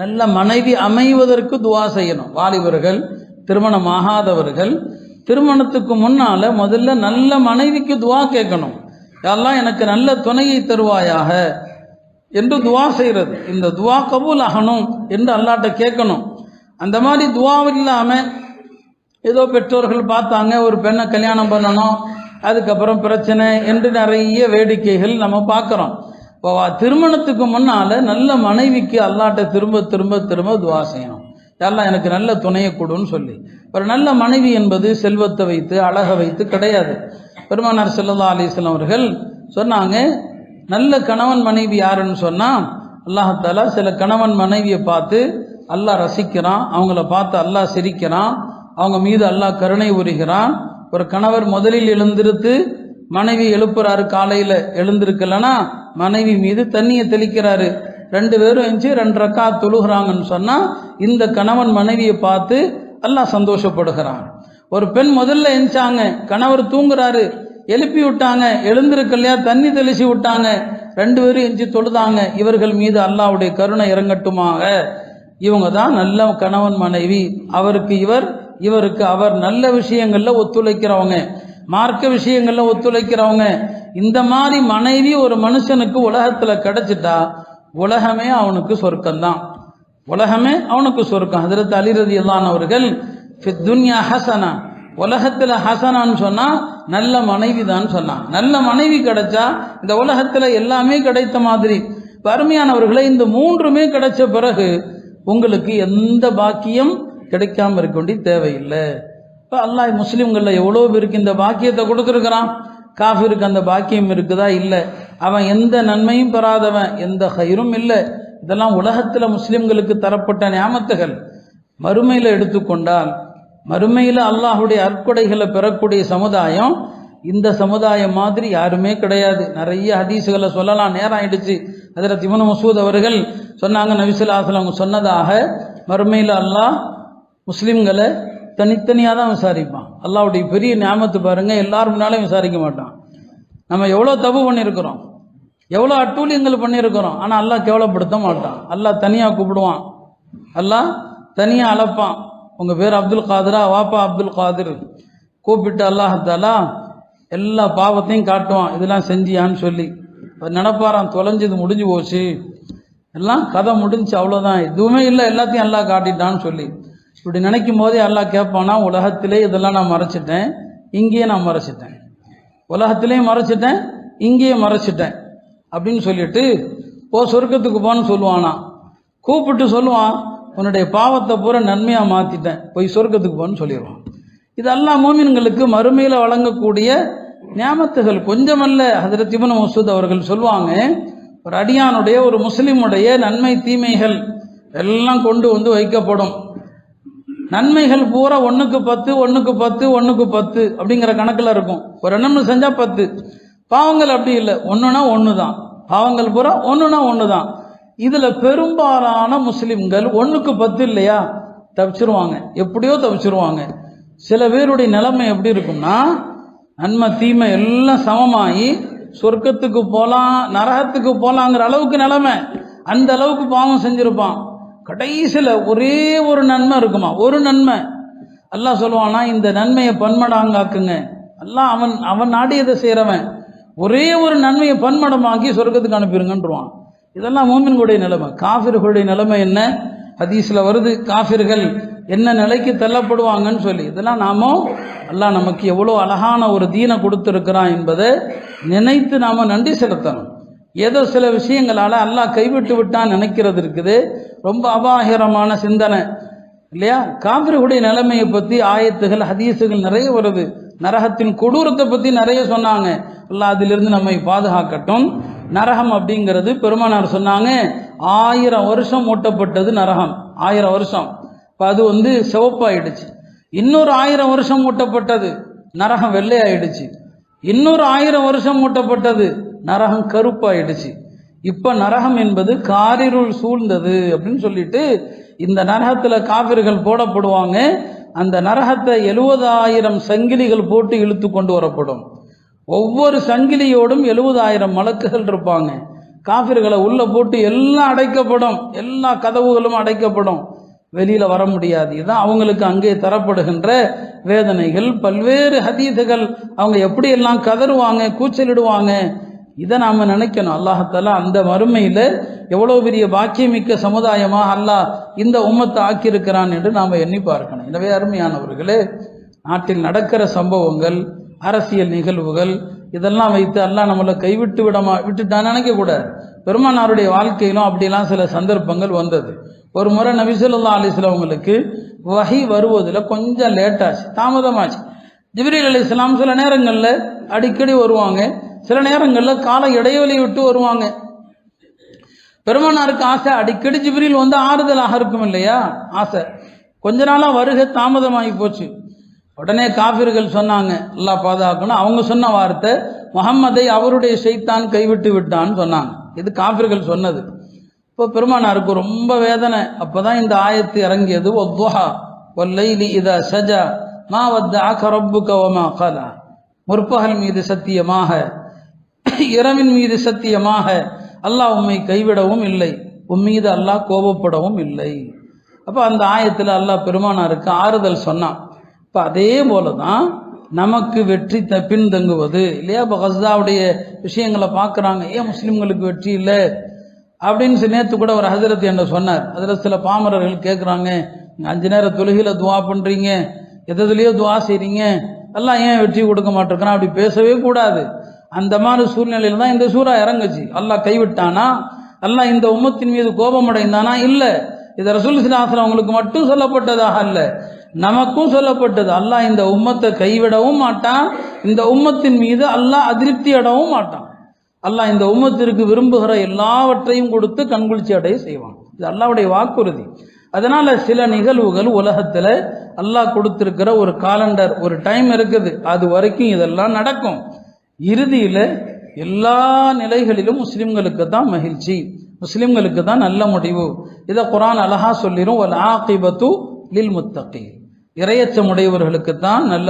நல்ல மனைவி அமைவதற்கு துவா செய்யணும். வாலிபர்கள் திருமணம் ஆகாதவர்கள் திருமணத்துக்கு முன்னால் முதல்ல நல்ல மனைவிக்கு துவா கேட்கணும். யாரெல்லாம் எனக்கு நல்ல துணையை தருவாயாக என்று துவா செய்கிறது இந்த துவா கபூல் ஆகணும் என்று அல்லாட்ட கேட்கணும். அந்த மாதிரி துவா இல்லாமல் ஏதோ பெற்றோர்கள் பார்த்தாங்க ஒரு பெண்ணை கல்யாணம் பண்ணணும் அதுக்கப்புறம் பிரச்சனை என்று நிறைய வேடிக்கைகள் நம்ம பார்க்குறோம். இப்போ திருமணத்துக்கு முன்னால் நல்ல மனைவிக்கு அல்லாட்ட திரும்ப திரும்ப திரும்ப துவா செய்யணும். எல்லாம் எனக்கு நல்ல துணையை கொடுன்னு சொல்லி. ஒரு நல்ல மனைவி என்பது செல்வத்தை வைத்து அழகை வைத்து கிடையாது. பெருமானார் செல்லல்லா அலிஸ்லாம் அவர்கள் சொன்னாங்க நல்ல கணவன் மனைவி யாருன்னு சொன்னால் அல்லாஹாலா சில கணவன் மனைவியை பார்த்து அல்லாஹ் ரசிக்கிறான் அவங்கள பார்த்து அல்லாஹ் சிரிக்கிறான் அவங்க மீது அல்லாஹ் கருணை உரிகிறான். ஒரு கணவர் முதலில் எழுந்திருத்து மனைவி எழுப்புறாரு காலையில் எழுந்திருக்கலன்னா மனைவி மீது தண்ணியை தெளிக்கிறாரு. ரெண்டு பேரும் எஞ்சி ரெண்டு ரக்கா தொழுகிறாங்கன்னு சொன்னால் இந்த கணவன் மனைவியை பார்த்து எல்லாம் சந்தோஷப்படுகிறான். ஒரு பெண் முதல்ல எஞ்சாங்க கணவர் தூங்குறாரு எழுப்பி விட்டாங்க எழுந்திருக்கலையா தண்ணி தெளிச்சு விட்டாங்க ரெண்டு பேரும் எஞ்சி தொழுதாங்க. இவர்கள் மீது அல்லாவுடைய கருணை இறங்கட்டுமாக. இவங்க தான் நல்ல கணவன் மனைவி. அவருக்கு இவர் இவருக்கு அவர் நல்ல விஷயங்கள்ல ஒத்துழைக்கிறவங்க. மார்க்க விஷயங்களில் ஒத்துழைக்கிறவங்க. இந்த மாதிரி மனைவி ஒரு மனுஷனுக்கு உலகத்தில் கிடைச்சிட்டா உலகமே அவனுக்கு சொர்க்கம்தான். உலகமே அவனுக்கு சொர்க்கம். ஹதரத் அலிரதி அவர்கள் துன்யா ஹசனா. உலகத்தில் ஹசனான்னு சொன்னால் நல்ல மனைவி தான் சொன்னான். நல்ல மனைவி கிடைச்சா இந்த உலகத்தில் எல்லாமே கிடைத்த மாதிரி. வறுமையானவர்களை இந்த மூன்றுமே கிடைச்ச பிறகு உங்களுக்கு எந்த பாக்கியம் கிடைக்காம இருக்க வேண்டிய தேவையில்லை. இப்போ அல்லாஹ் முஸ்லீம்களில் எவ்வளோ பேருக்கு இந்த பாக்கியத்தை கொடுத்துருக்குறான்? காஃபிருக்கு அந்த பாக்கியம் இருக்குதா? இல்லை. அவன் எந்த நன்மையும் பெறாதவன் எந்த ஹைரும் இல்லை. இதெல்லாம் உலகத்தில் முஸ்லீம்களுக்கு தரப்பட்ட ஞாபகத்துகள் மறுமையில் எடுத்துக்கொண்டால் மறுமையில் அல்லாஹுடைய அற்கொடைகளை பெறக்கூடிய சமுதாயம் இந்த சமுதாயம் மாதிரி யாருமே கிடையாது. நிறைய ஹதீஸுகளை சொல்லலாம். நேரம் ஆயிடுச்சு. அதில் திமன மசூத் அவர்கள் சொன்னாங்க நபிசுல்லாஸ்லாம் அவங்க சொன்னதாக மறுமையில் அல்லாஹ் முஸ்லீம்களை தனித்தனியாக தான் விசாரிப்பான். அல்லாவுடைய பெரிய ஞாபகத்தை பாருங்கள் எல்லாரும் முன்னாலையும் விசாரிக்க மாட்டான். நம்ம எவ்வளோ தப்பு பண்ணியிருக்கிறோம் எவ்வளோ அட்டூழியங்கள் பண்ணியிருக்கிறோம் ஆனால் அல்லா கேவலப்படுத்த மாட்டான். அல்லா தனியாக கூப்பிடுவான். அல்லா தனியாக அழைப்பான். உங்கள் பேர் அப்துல் காதரா வாப்பா அப்துல் காதிர். கூப்பிட்டு அல்லாஹத்தாலா எல்லா பாவத்தையும் காட்டுவான். இதெல்லாம் செஞ்சியான்னு சொல்லி. நினப்பாரான் தொலைஞ்சது முடிஞ்சு போச்சு. எல்லாம் கதை முடிஞ்சு அவ்வளோதான் எதுவுமே இல்லை எல்லாத்தையும் எல்லாம் காட்டிட்டான்னு சொல்லி. இப்படி நினைக்கும் போதே எல்லாம் கேட்பானா உலகத்திலே இதெல்லாம் நான் மறைச்சிட்டேன் இங்கேயே நான் மறைச்சிட்டேன். உலகத்திலேயும் மறைச்சிட்டேன் இங்கேயே மறைச்சிட்டேன். அப்படின்னு சொல்லிட்டு ஓ சொர்க்கத்துக்கு போன்னு சொல்லுவானா. கூப்பிட்டு சொல்லுவான் உன்னுடைய பாவத்தை பூரா நன்மையாக மாற்றிட்டேன் போய் சொர்க்கத்துக்கு போன்னு சொல்லிடுவான். இதெல்லாம் மோமின்களுக்கு மறுமையில் வழங்கக்கூடிய ஞாபகத்துகள் கொஞ்சமல்ல ஹதரத் இபன் மசூத் அவர்கள் சொல்லுவாங்க ஒரு அடியானுடைய ஒரு முஸ்லீமுடைய நன்மை தீமைகள் எல்லாம் கொண்டு வந்து வைக்கப்படும். நன்மைகள் பூரா ஒன்றுக்கு பத்து ஒன்றுக்கு பத்து ஒன்றுக்கு பத்து அப்படிங்கிற கணக்கில் இருக்கும். ஒரு நன்மை செஞ்சால் பத்து. பாவங்கள் அப்படி இல்லை. ஒன்றுனா ஒன்று தான் பாவங்கள் பூரா ஒன்றுனா ஒன்று தான் இதில் பெரும்பாலான முஸ்லிம்கள் ஒன்றுக்கு பத்து இல்லையா? தப்பிச்சிருவாங்க எப்படியோ தப்பிச்சிருவாங்க சில பேருடைய நிலைமை எப்படி இருக்கும்னா நன்மை தீமை எல்லாம் சமமாகி சொர்க்கத்துக்கு போகலாம் நரகத்துக்கு போகலாங்கிற அளவுக்கு நிலைமை. அந்த அளவுக்கு பாவம் செஞ்சுருப்பான். கடைசியில் ஒரே ஒரு நன்மை இருக்குமா? ஒரு நன்மை. அல்லாஹ் சொல்லுவானா இந்த நன்மையை பன்மடாங்காக்குங்க. எல்லாம் அவன் அவன் நாடியதை செய்கிறவன் ஒரே ஒரு நன்மையை பன்மடமாக்கி சொர்க்கத்துக்கு அனுப்பிடுங்கன்றான் இதெல்லாம் மோமின்களுடைய நிலைமை. காஃபிர்களுடைய நிலைமை என்ன? ஹதீஸில் வருது காஃபிர்கள் என்ன நிலைக்கு தள்ளப்படுவாங்கன்னு சொல்லி. இதெல்லாம் நாம எல்லாம் நமக்கு எவ்வளோ அழகான ஒரு தீனை கொடுத்துருக்கிறான் என்பதை நினைத்து நாம் நன்றி செலுத்தணும். ஏதோ சில விஷயங்களால் அல்லாஹ் கைவிட்டு விட்டான்னு நினைக்கிறது இருக்குது. ரொம்ப அபாயகரமான சிந்தனை. இல்லையா? காவிரிகளுடைய நிலைமையை பற்றி ஆயத்துகள் ஹதீஸுகள் நிறைய வருது. நரகத்தின் கொடூரத்தை பற்றி நிறைய சொன்னாங்க. அல்லாஹ் அதிலிருந்து நம்மை பாதுகாக்கட்டும். நரகம் அப்படிங்கிறது பெருமானார் சொன்னாங்க ஆயிரம் வருஷம் மூட்டப்பட்டது நரகம். ஆயிரம் வருஷம். இப்போ அது வந்து சிவப்பாயிடுச்சு. இன்னொரு ஆயிரம் வருஷம் மூட்டப்பட்டது. நரகம் வெள்ளையாயிடுச்சு. இன்னொரு ஆயிரம் வருஷம் மூட்டப்பட்டது. நரகம் கருப்பாயிடுச்சு. இப்போ நரகம் என்பது காரிருள் சூழ்ந்தது அப்படின்னு சொல்லிட்டு இந்த நரகத்தில் காவிர்கள் போடப்படுவாங்க. அந்த நரகத்தை எழுபதாயிரம் சங்கிலிகள் போட்டு இழுத்து கொண்டு வரப்படும். ஒவ்வொரு சங்கிலியோடும் எழுபதாயிரம் மலக்குகள் இருப்பாங்க. காஃபிர்களை உள்ளே போட்டு எல்லாம் அடைக்கப்படும். எல்லா கதவுகளும் அடைக்கப்படும். வெளியில் வர முடியாது. இதுதான் அவங்களுக்கு அங்கே தரப்படுகின்ற வேதனைகள். பல்வேறு ஹதீதுகள். அவங்க எப்படி எல்லாம் கதறுவாங்க கூச்சலிடுவாங்க இதை நாம் நினைக்கணும். அல்லாஹத்தாலா அந்த மறுமையில் எவ்வளோ பெரிய பாக்கியமிக்க சமுதாயமாக அல்லாஹ் இந்த உம்மத்தை ஆக்கியிருக்கிறான் என்று நாம் எண்ணி பார்க்கணும். எனவே அருமையானவர்களே நாட்டில் நடக்கிற சம்பவங்கள் அரசியல் நிகழ்வுகள் இதெல்லாம் வைத்து அல்லாஹ் நம்மளை கைவிட்டு விடமா விட்டுட்டான்னு நினைக்கக்கூடாது பெருமானாருடைய வாழ்க்கையிலும் அப்படிலாம் சில சந்தர்ப்பங்கள் வந்தது. ஒரு முறை நபிசுல்லா அலிஸ்லவங்களுக்கு வகை வருவதில் கொஞ்சம் லேட்டாச்சு தாமதமாச்சு. ஜிப்ரீல் அலி இஸ்லாம் சில நேரங்களில் அடிக்கடி வருவாங்க. சில நேரங்களில் கால இடைவெளி விட்டு வருவாங்க. பெருமானாருக்கு ஆசை அடிக்கடி ஜிப்ரீல் வந்து ஆறுதலாக இருக்கும் இல்லையா? ஆசை. கொஞ்ச நாளாக வருகை தாமதமாகி போச்சு. உடனே காபிர்கள் சொன்னாங்க அல்லாஹ் பாதுகாக்கணும். அவங்க சொன்ன வார்த்தை முகம்மதை அவருடைய செய்தான் கைவிட்டு விட்டான்னு சொன்னாங்க. இது காபிர்கள் சொன்னது. இப்போ பெருமானாருக்கு ரொம்ப வேதனை. அப்பதான் இந்த ஆயத்து இறங்கியது ஒத்துஹா ஒல்லைலி இத சஜா மா வத்த ஆக ரப்புக கவமா கலா. முற்பகல் மீது சத்தியமாக இரவின் மீது சத்தியமாக அல்லாஹ் உம்மை கைவிடவும் இல்லை. உம்மீது அல்லாஹ் கோபப்படவும் இல்லை. அப்போ அந்த ஆயத்தில் அல்லாஹ் பெருமானாருக்கு ஆறுதல் சொன்னான். இப்போ அதே போல தான் நமக்கு வெற்றி த பின்தங்குவது. இல்லையா? இப்போ ஹஸ்தாவுடைய விஷயங்களை பார்க்குறாங்க ஏன் முஸ்லீம்களுக்கு வெற்றி இல்லை? அப்படின்னு சொல்லி நேற்று கூட ஒரு ஹசரத் என்ன சொன்னார். அதில் சில பாமரர்கள் கேட்குறாங்க அஞ்சு நேரம் தொழுகையில் துவா பண்ணுறீங்க எதுலேயோ துவா செய்கிறீங்க எல்லாம் ஏன் வெற்றி கொடுக்க மாட்டேங்கிறான் அப்படி பேசவே கூடாது. அந்த மாதிரி சூழ்நிலையில் தான் இந்த சூறா இறங்குச்சு. அல்லாஹ் கைவிட்டானா? அல்லாஹ் இந்த உம்மத்தின் மீது கோபம் அடைந்தானா இல்லை. இது ரசூல் சிலாசன் அவங்களுக்கு மட்டும் சொல்லப்பட்டதாக அல்ல. நமக்கும் சொல்லப்பட்டது. அல்லாஹ் இந்த உம்மத்தை கைவிடவும் மாட்டான். இந்த உம்மத்தின் மீது அல்லாஹ் அதிருப்தி அடவும் மாட்டான். அல்லாஹ் இந்த உம்மத்திற்கு விரும்புகிற எல்லாவற்றையும் கொடுத்து கண்குளிச்சி அடைய செய்வான். இது அல்லாவுடைய வாக்குறுதி. அதனால சில நிகழ்வுகள் உலகத்தில் அல்லாஹ் கொடுத்திருக்கிற ஒரு காலண்டர் ஒரு டைம் இருக்குது. அது வரைக்கும் இதெல்லாம் நடக்கும். இறுதியில் எல்லா நிலைகளிலும் முஸ்லிம்களுக்கு தான் மகிழ்ச்சி. முஸ்லிம்களுக்கு தான் நல்ல முடிவு. இதை குரான் அழகா சொல்லிடும் ஒரு ஆகிபத்து லில் முத்தகி இரையச்சமுடையவர்களுக்கு தான் நல்ல